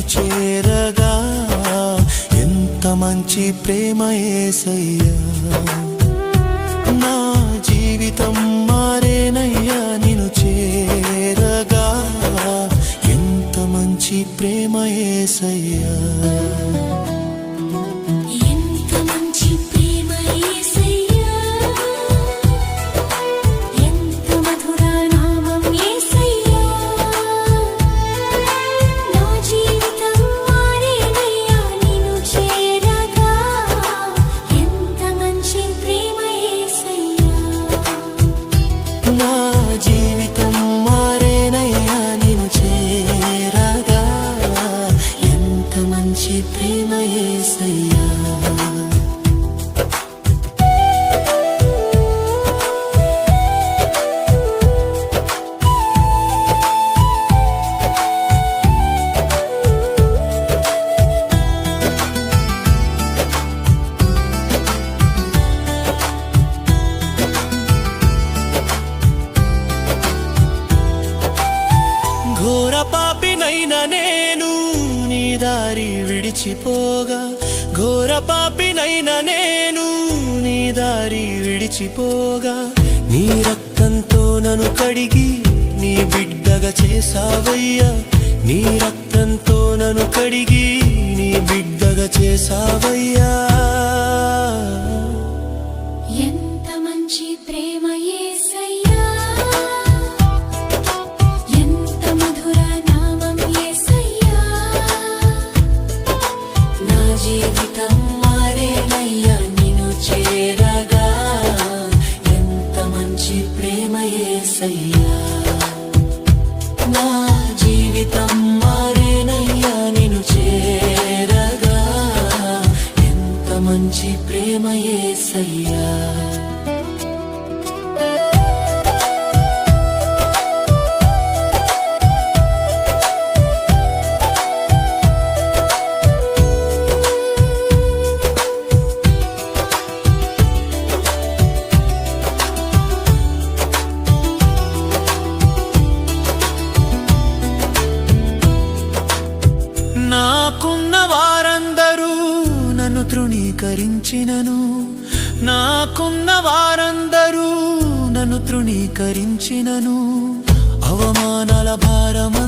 చేరగా ఎంత మంచి ప్రేమ ఏసయ్యా. నా జీవితం మారేనయ్యా నిన్ను చేరగా ఎంత మంచి ప్రేమ ఏసయ్యా. నీ రక్తంతో నన్ను కడిగి నీ బిడ్డగా చేసావయ్యా నీ రక్తంతో నన్ను కడిగి నీ బిడ్డగా చేసావయ్యా ఎంత మంచి ప్రేమయే ప్రేమయే సయ్యా. భరించినను అవమానాల భారము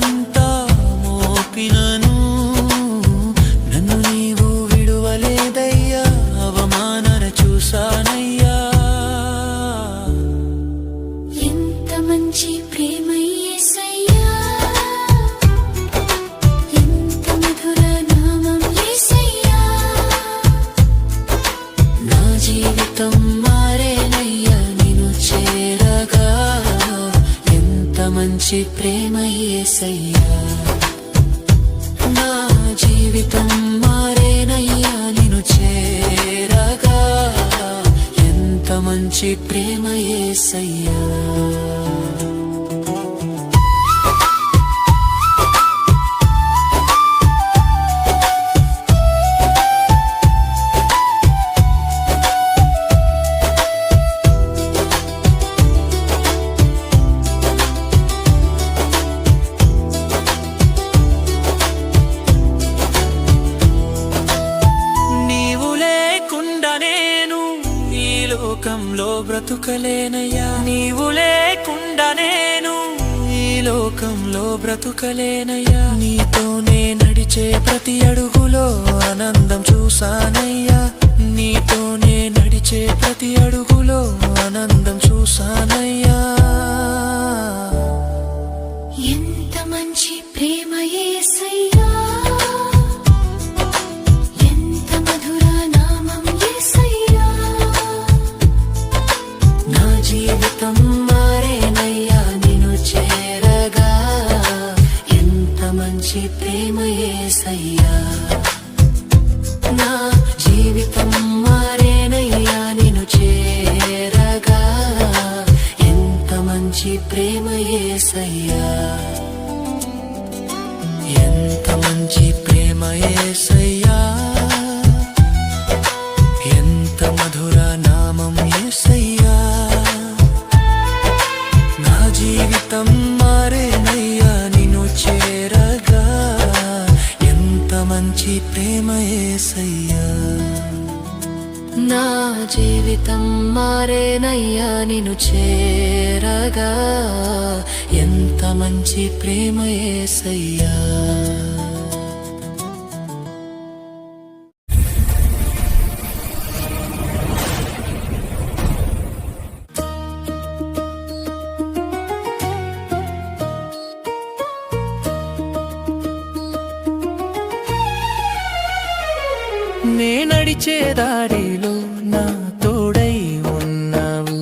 నే నడిచే దారిలో నా తోడై ఉన్నావు.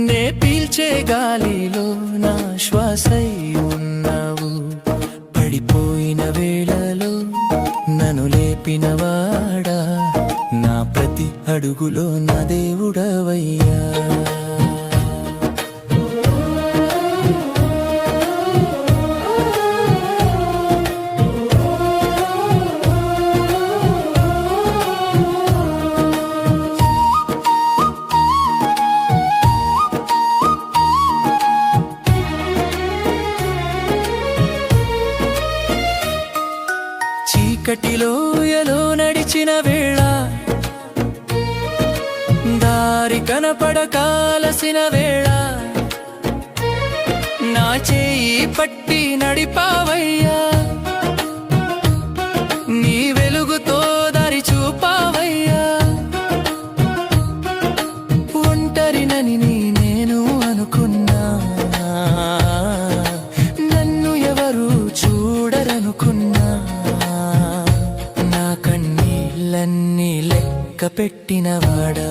నే పీల్చే గాలిలో నా శ్వాసై ఉన్నావు. పడిపోయిన వేళలో నన్ను లేపిన వాడా. నా ప్రతి అడుగులో నా దేవుడవయ్యా. చీకటిలోయలో నడిచిన వేళ దారి కనపడకాలసిన వేళ నా చేయి పట్టి నడిపావయ్యా. లెక్క పెట్టినవాడా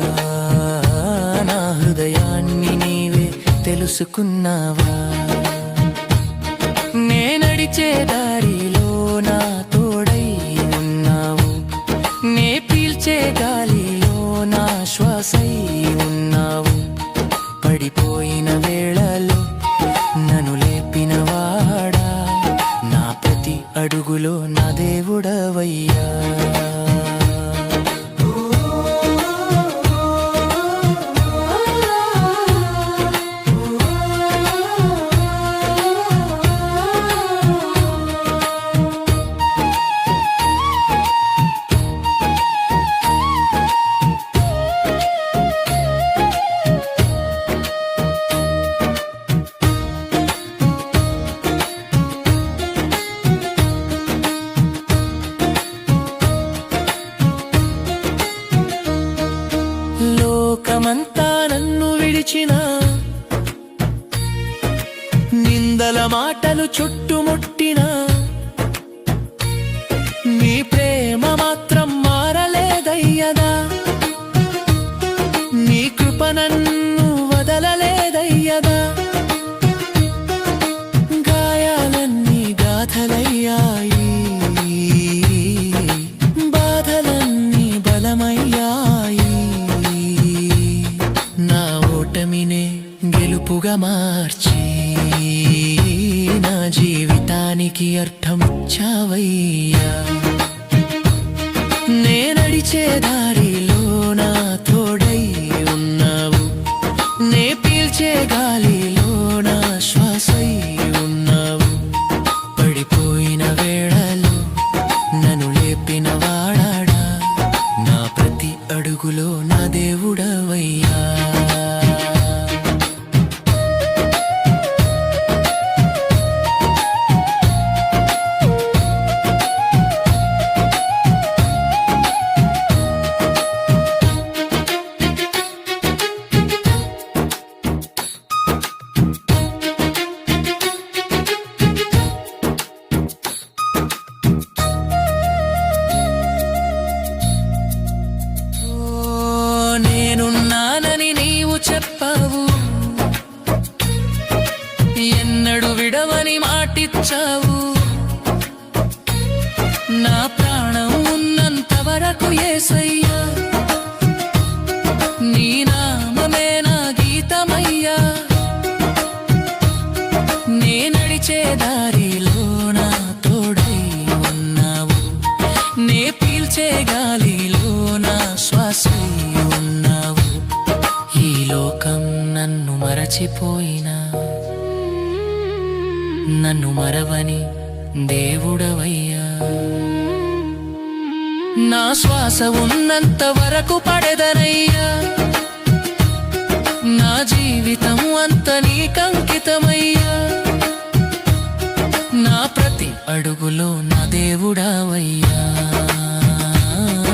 నా హృదయాన్ని నీవే తెలుసుకున్నావా? నేనడిచే దారిలో నా తోడై ఉన్నావు. నే పీల్చే గాలిలో నా మార్చి నా జీవితానికి అర్థం చావయ్యా. దారిలో నా తోడై ఉన్నావు. నే పీల్చే గాలిలో నా శ్వాసై ఉన్నావు. ఈ లోకం నన్ను మరచిపోయినా. నన్ను మరవని దేవుడవయ్యా. నా శ్వాస ఉన్నంత వరకు పడెదనయ్యా. నా జీవితం అంత నీకంకితమయ్యా. అడుగులో నా దేవుడావయ్యా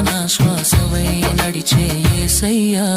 నా శ్వాసవై నడిచే ఏసయ్యా.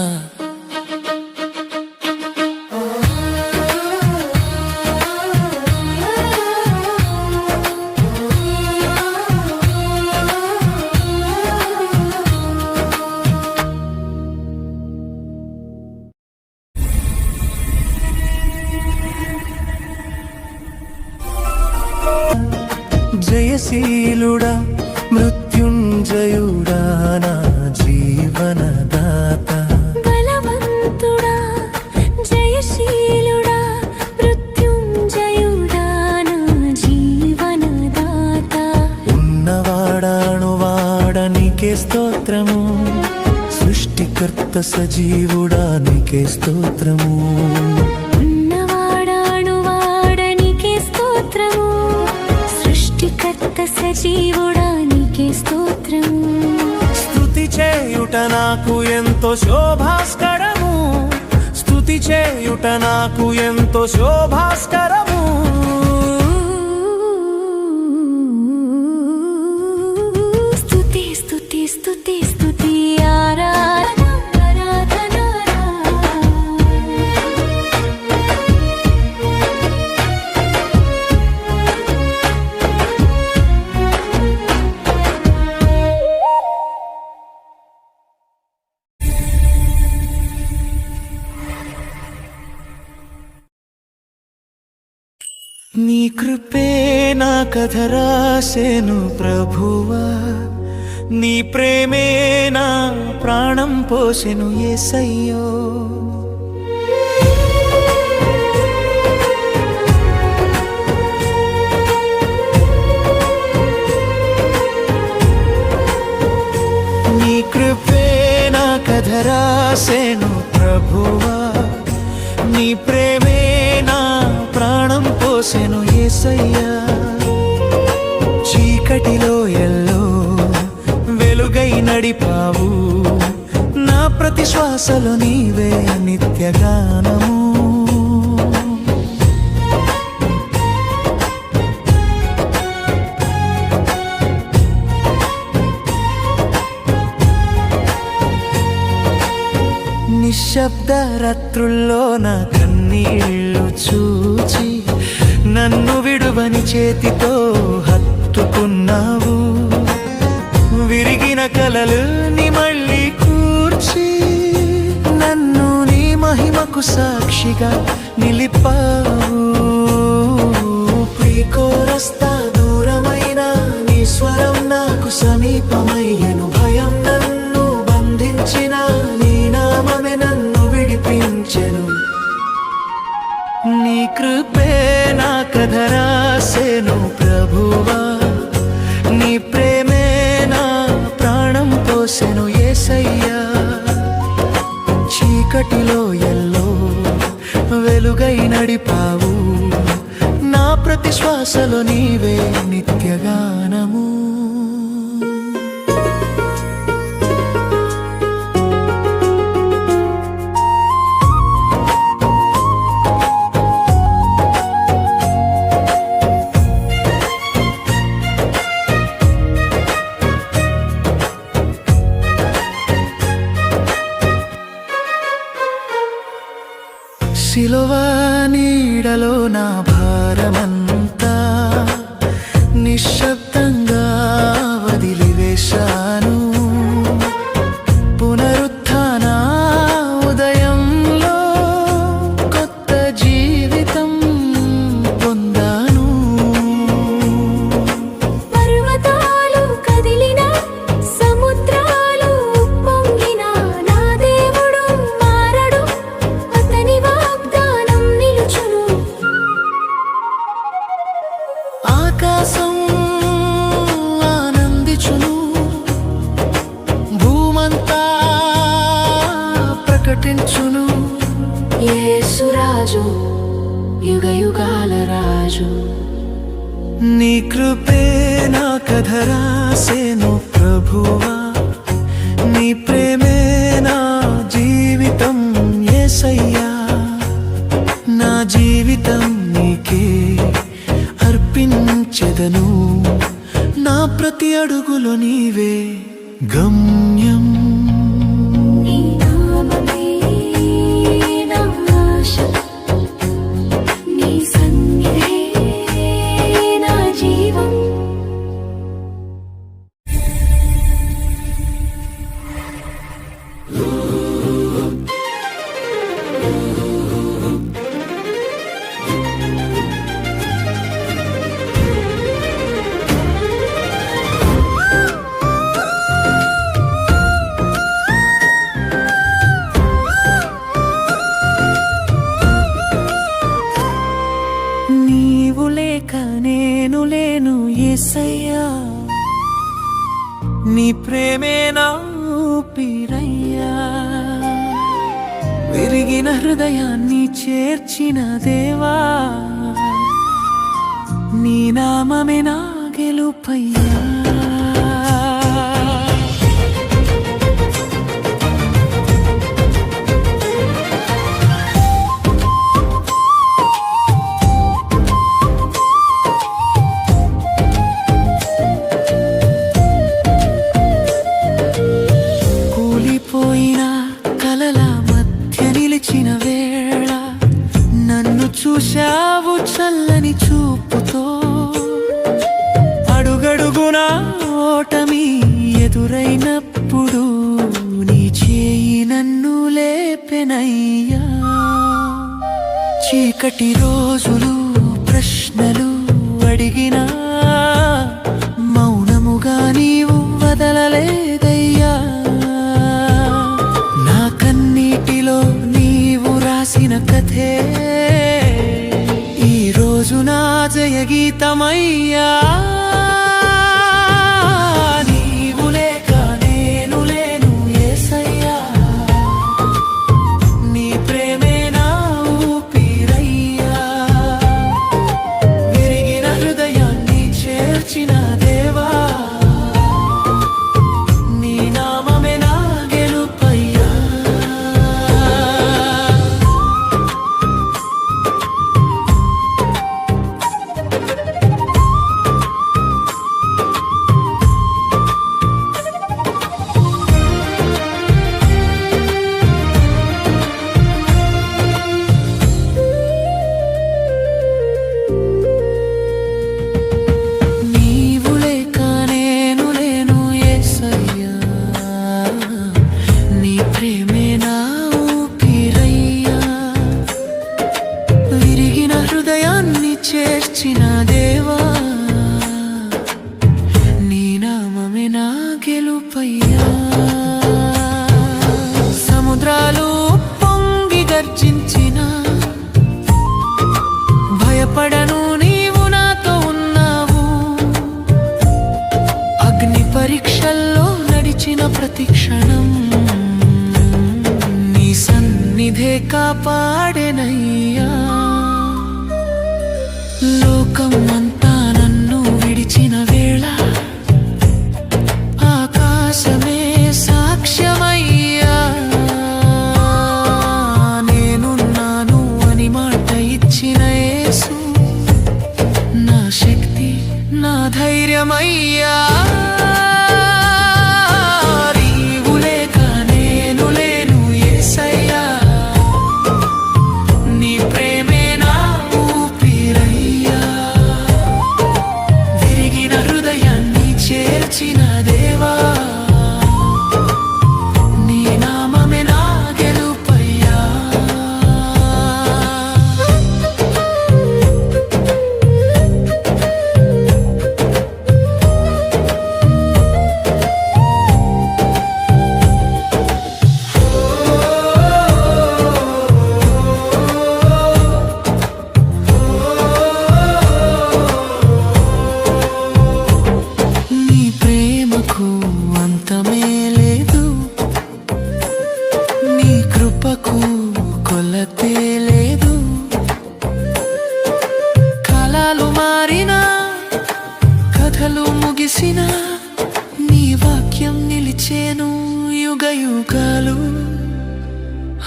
సృష్టికర్త సజీవుడా నీకే స్తోత్రము ఉన్నవాడానువాడనికే స్తోత్రము. సృష్టికర్త సజీవుడానికే స్తోత్రము. స్తుతి చేయుట నాకు ఎంతో శోభాస్కరము. స్తుతి చేయుట నాకు ఎంతో శోభాస్కరము. స్తుతి స్తుతి స్తుతి స్తుతి ఆరాధన నీ కృపే నా కథ రాసెను ప్రభువా. నీ ప్రేమే నా ప్రాణం పోసెను ఏసయ్యో. నీ కృపే నా కథ రాసెను ప్రభువా. నీ ప్రే ప్రాణం ఏసయ్యా. చీకటిలో ఎల్లో వెలుగై నడిపావు. నా ప్రతి శ్వాసలు నీవే నిత్యగానము. నిశ్శబ్ద రాత్రుల్లో చేతితో హత్తుకున్నావు. విరిగిన కలలు ని మళ్ళీ కూర్చి నన్ను నీ మహిమకు సాక్షిగా నిలిపావు. ప్రీకోరస్తా దూరమైన నీ స్వరం నాకు సమీపమయ్యను. భయం నన్ను బంధించిన నీ నామమే నన్ను విడిపించెను. నీ కృపే నా కథరాసేను ప్రభువా. నీ ప్రేమే నా ప్రాణం పోసెను ఏసయ్యా. చీకటిలో ఎల్లో వెలుగై నడిపావు. నా ప్రతి శ్వాసలో నీవే నిత్యగానము. ప్రతి అడుగులో నీవే గమ్యం. నీవు లేక నేను లేను ఏసయ్యా. నీ ప్రేమే నా ఊపిరయ్యా. విరిగిన హృదయాన్ని చేర్చిన దేవా. నీ నామమే నా గెలుపయ్యా. చూశావు చల్లని చూపుతో. అడుగడుగున ఓటమి ఎదురైనప్పుడు నీ చేయి నన్ను లేపెనయ్యా. చీకటి రోజులు ప్రశ్నలు గీతమయ్యా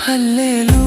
హల్లెలూయా.